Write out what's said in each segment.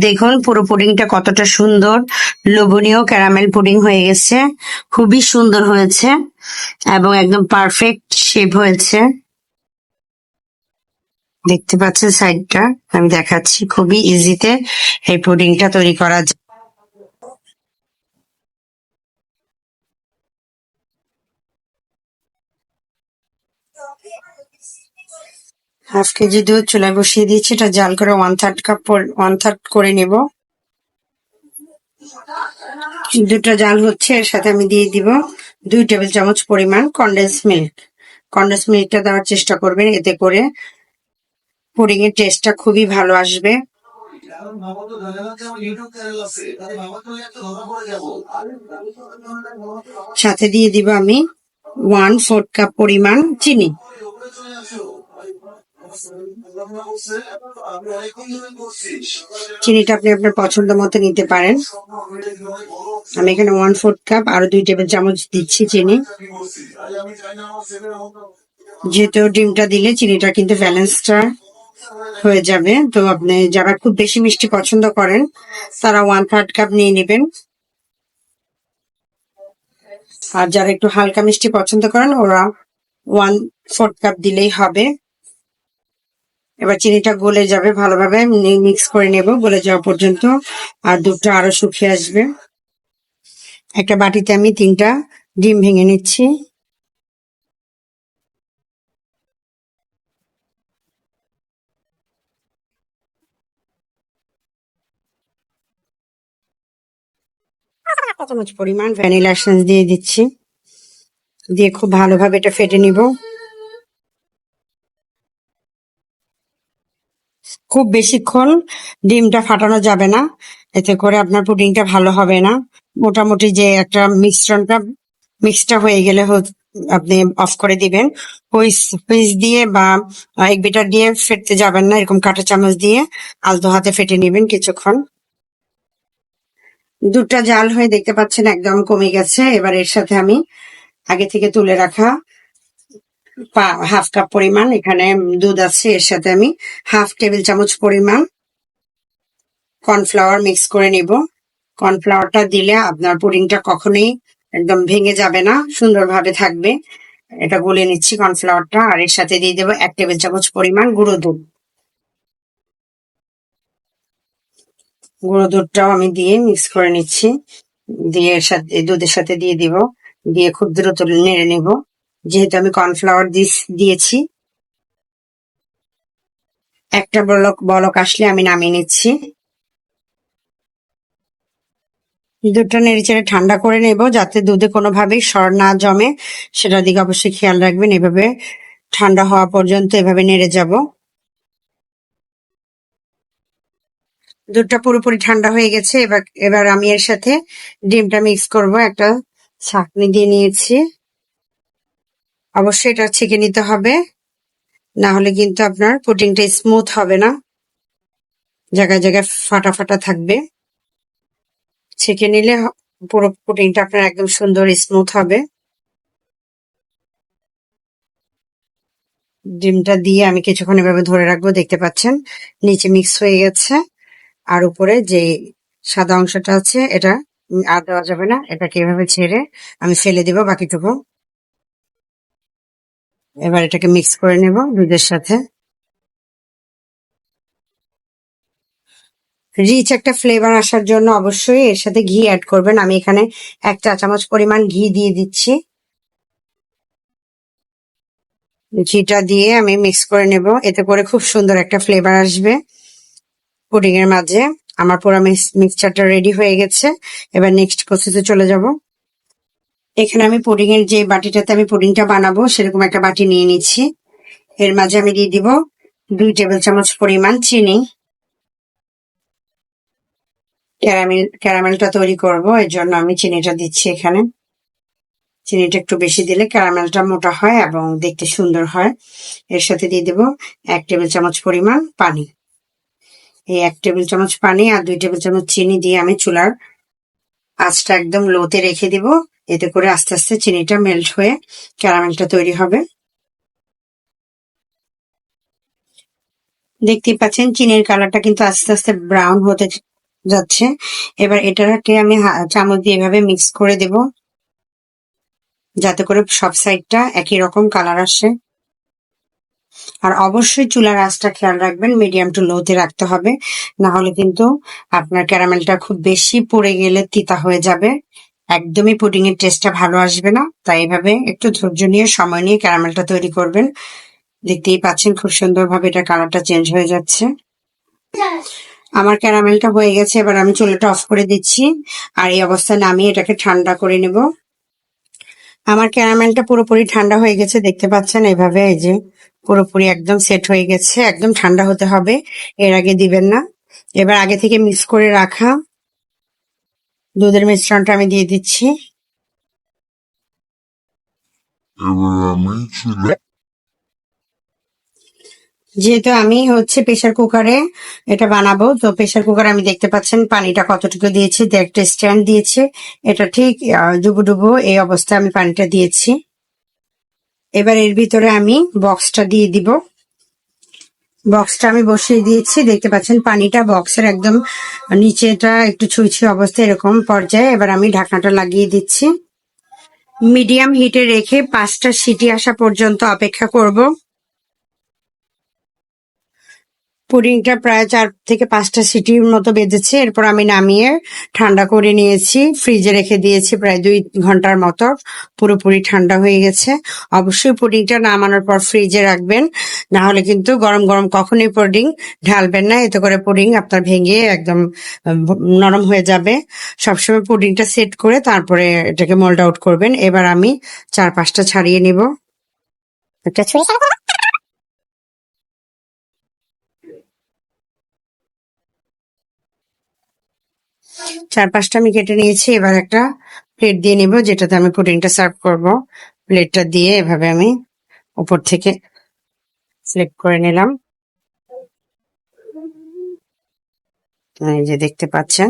দেখুন, পুরো পুডিংটা কতটা সুন্দর। লোভনীয় ক্যারামেল পুডিং হয়ে গেছে। খুবই সুন্দর হয়েছে এবং একদম পারফেক্ট শেপ হয়েছে। দেখতে পাচ্ছেন সাইডটা? আমি দেখাচ্ছি। খুবই ইজিতে এই পুডিংটা তৈরি করা যায়। হাফ কেজি দুধ চুলায় বসিয়ে দিয়েছি, এটা জাল করে one third cup one third করে নেব। দুটো জাল হচ্ছে, এর সাথে আমি দিয়ে দিব দুই টেবিল চামচ পরিমাণ কন্ডেন্স মিল্ক কন্ডেন্স মিল্কটা দেওয়ার চেষ্টা করবেন, এতে করে পুডিং এর টেস্টটা খুবই ভালো আসবে। সাথে দিয়ে দিব আমি ওয়ান ফোর্থ কাপ পরিমাণ চিনি। চিনিটা আপনি আপনার পছন্দ মতো নিতে পারেন। আমি এখানে ওয়ান ফোর্থ কাপ আরও দুই টেবিল চামচ দিচ্ছি চিনি। যেহেতু ডিমটা দিলে চিনিটা কিন্তু ব্যালেন্সটা হয়ে যাবে। তো আপনি যারা খুব বেশি মিষ্টি পছন্দ করেন, তারা ওয়ান থার্ড কাপ নিয়ে নেবেন। আর যারা একটু হালকা মিষ্টি পছন্দ করেন, ওরা ওয়ান ফোর্থ কাপ দিলেই হবে। এবার চিনিটা গলে যাবে ভালোভাবে মিক্স করে নেব, গলে যাওয়া পর্যন্ত। আর দুধটা আরও শুকিয়ে আসবে। একটা বাটিতে আমি তিনটা ডিম ভেঙে নিচ্ছি। পরিমাণ ভ্যানিলা দিয়ে দিচ্ছি। দিয়ে খুব ভালোভাবে এটা ফেটে নিব। খুব বেশিক্ষণ ডিমটা ফাটানো যাবে না। এতে করে আপনার পুডিংটা ভালো হবে না। মোটামুটি যে একটা মিশ্রণটা, মিক্সটা হয়ে গেলে আপনি অফ করে দিবেন। হুইস হুইস দিয়ে বা এক বিটার দিয়ে ফেটতে যাবেন না, এরকম কাঁটা চামচ দিয়ে আলতো হাতে ফেটে নেবেন কিছুক্ষণ। দুধটা জাল হয়ে দেখতে পাচ্ছেন একদম কমে গেছে। এবার এর সাথে আমি আগে থেকে তুলে রাখা হাফ কাপ পরিমাণ, এখানে দুধ আছে, এর সাথে আমি হাফ টেবিল চামচ পরিমাণ কর্নফ্লাওয়ার মিক্স করে নিব। কর্নফ্লাওয়ারটা দিলে আপনার পুডিংটা কখনোই একদম ভেঙে যাবে না, সুন্দরভাবে থাকবে। এটা গলে নিচ্ছি কর্নফ্লাওয়ারটা আর এর সাথে দিয়ে দেবো এক টেবিল চামচ পরিমাণ গুঁড়ো দুধ। গুঁড়ো দুধটাও আমি দিয়ে মিক্স করে নিচ্ছি, দিয়ে এর সাথে, দুধের সাথে দিয়ে দিব। দিয়ে খুব দ্রুত নেড়ে নেব। যেহেতু আমি কর্নফ্লাওয়ার দিস, দিয়েছি। একটা বলক বলক আসলে আমি নামিয়ে নিচ্ছি। দুধটা নেড়েচেড়ে ঠান্ডা করে নেব যাতে দুধে কোনোভাবেই সর না জমে। সেটার দিকে অবশ্যই খেয়াল রাখবেন, এভাবে ঠান্ডা হওয়া পর্যন্ত এভাবে নেড়ে যাব। দুধটা পুরোপুরি ঠান্ডা হয়ে গেছে, এবার এবার আমি এর সাথে ডিমটা মিক্স করব। একটা ছাকনি দিয়ে নিয়েছি। অবশ্যই এটা ছেঁকে নিতে হবে। না হলে কিন্তু আপনার পুটিংটা স্মুথ হবে না। জায়গায় জায়গায় ফাটা ফাটা থাকবে। ছেঁকে নিলে পুরো পুটিংটা আপনার একদম সুন্দর স্মুথ হবে। ডিমটা দিয়ে আমি কিছুক্ষণ এভাবে ধরে রাখব, দেখতে পাচ্ছেন? নিচে মিক্স হয়ে গেছে। আর উপরে যে সাদা অংশটা আছে, এটা আর দেওয়া যাবে না। এটাকে এভাবে ছেড়ে আমি ফেলে দিব বাকিটুকু। এবার এটাকে মিক্স করে নেব দুধের সাথে। রিচ একটা ফ্লেভার আসার জন্য অবশ্যই এর সাথে ঘি অ্যাড করবেন। আমি এখানে এক চা চামচ পরিমাণ ঘি দিয়ে দিচ্ছি। ঘিটা দিয়ে আমি মিক্স করে নেব। এতে করে খুব সুন্দর একটা ফ্লেভার আসবে পুডিং এর মাঝে। আমার পুরো মিক্সচারটা রেডি হয়ে গেছে। এবার নেক্সট প্রসেসে চলে যাব। এখানে আমি পুডিং এর যে বাটিটাতে আমি পুডিংটা বানাবো, সেরকম একটা বাটি নিয়ে নিচ্ছি। এর মাঝে আমি দিয়ে দিব দুই টেবিল চামচ পরিমাণ চিনি। ক্যারামেল, ক্যারামেলটা তৈরি করব, এর জন্য আমি চিনিটা দিচ্ছি এখানে। চিনিটা একটু বেশি দিলে ক্যারামেলটা মোটা হয় এবং দেখতে সুন্দর হয়। এর সাথে দিয়ে দেব এক টেবিল চামচ পরিমাণ পানি। এই এক টেবিল চামচ পানি আর দুই টেবিল চামচ চিনি দিয়ে আমি চুলার আঁচটা একদম লোতে রেখে দিব। এতে করে আস্তে আস্তে চিনিটা মেল্ট হয়ে ক্যারামেলটা তৈরি হবে। দেখতেই পাচ্ছেন, চিনির কালারটা কিন্তু আস্তে আস্তে ব্রাউন হতে যাচ্ছে। এবার এটাকে আমি চামচ দিয়ে এভাবে মিক্স করে দেব। যাতে করে সব সাইডটা একই রকম কালার আসে। আর অবশ্যই চুলার আঁচটা খেয়াল রাখবেন মিডিয়াম টু লোতে রাখতে হবে। না হলে কিন্তু আপনার ক্যারামেলটা খুব বেশি পড়ে গেলে তিতা হয়ে যাবে। একদমই পুডিং এর টেস্টটা ভালো আসবে না। তাই এভাবে একটু ধৈর্য নিয়ে, সময় নিয়ে ক্যারামেলটা তৈরি করবেন। দেখতেই পাচ্ছেন খুব সুন্দরভাবে এটা কালারটা চেঞ্জ হয়ে যাচ্ছে। আমার ক্যারামেলটা হয়ে গেছে, এবার আমি চুলাটা অফ করে দিচ্ছি। আর এই অবস্থায় নামিয়ে এটাকে ঠান্ডা করে নেব। আমার ক্যারামেলটা পুরোপুরি ঠান্ডা হয়ে গেছে, দেখতে পাচ্ছেন এইভাবে এই যে পুরোপুরি একদম সেট হয়ে গেছে। একদম ঠান্ডা হতে হবে, এর আগে দিবেন না। এবার আগে থেকে মিক্স করে রাখা। দুধের মিশ্রণটা আমি দিয়ে দিচ্ছি। যেহেতু আমি হচ্ছে প্রেসার কুকারে এটা বানাবো, তো প্রেসার কুকারে আমি দেখতে পাচ্ছেন পানিটা কতটুকু দিয়েছি দিয়ে একটা স্ট্যান্ড দিয়েছে। এটা ঠিক ডুবো ডুবো এই অবস্থায় আমি পানিটা দিয়েছি। এবার এর ভিতরে আমি বক্সটা দিয়ে দিব। বক্সটা আমি বসিয়ে দিয়েছি। দেখতে পাচ্ছেন, পানিটা বক্সের একদম নিচেটা একটু ছুঁই অবস্থা এরকম পর্যায়ে। এবার আমি ঢাকনাটা লাগিয়ে দিচ্ছি। মিডিয়াম হিটে রেখে পাঁচটা সিটি আসা পর্যন্ত অপেক্ষা করব। পুডিংটা প্রায় চার থেকে পাঁচটা সিটির মতো বেজেছে এরপর আমি নামিয়ে ঠান্ডা করে নিয়েছি। ফ্রিজে রেখে দিয়েছি প্রায় দুই ঘণ্টার মতো। পুরোপুরি ঠান্ডা হয়ে গেছে। অবশ্যই পুডিংটা নামানোর পর ফ্রিজে রাখবেন। না হলে কিন্তু গরম গরম কখনোই পুডিং ঢালবেন না। এতে করে পুডিং আপনার ভেঙে একদম নরম হয়ে যাবে। সবসময় পুডিংটা সেট করে তারপরে এটাকে মোল্ড আউট করবেন। এবার আমি চার পাঁচটা ছাড়িয়ে নিব। একটা চার পাঁচটা আমি কেটে নিয়েছি, এবার একটা প্লেট দিয়ে নিব, যেটাতে আমি পুডিংটা সার্ভ করব। প্লেটটা দিয়ে এভাবে আমি উপর থেকে সিলেক্ট করে নিলাম। এই যে দেখতে পাচ্ছেন,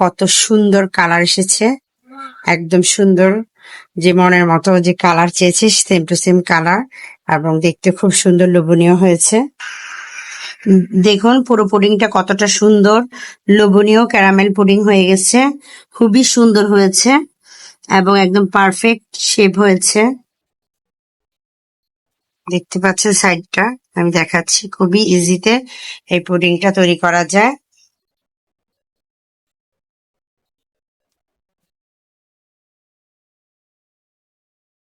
কত সুন্দর কালার এসেছে। একদম সুন্দর যে মনের মতো যে কালার চেয়েছে সেম টু সেম কালার এবং দেখতে খুব সুন্দর লোভনীয় হয়েছে। দেখুন, পুরো পুডিংটা কতটা সুন্দর। লোভনীয় ক্যারামেল পুডিং হয়ে গেছে। খুবই সুন্দর হয়েছে এবং একদম পারফেক্ট শেপ হয়েছে। দেখতে পাচ্ছেন সাইডটা, আমি দেখাচ্ছি। খুবই ইজিতে এই পুডিংটা তৈরি করা যায়।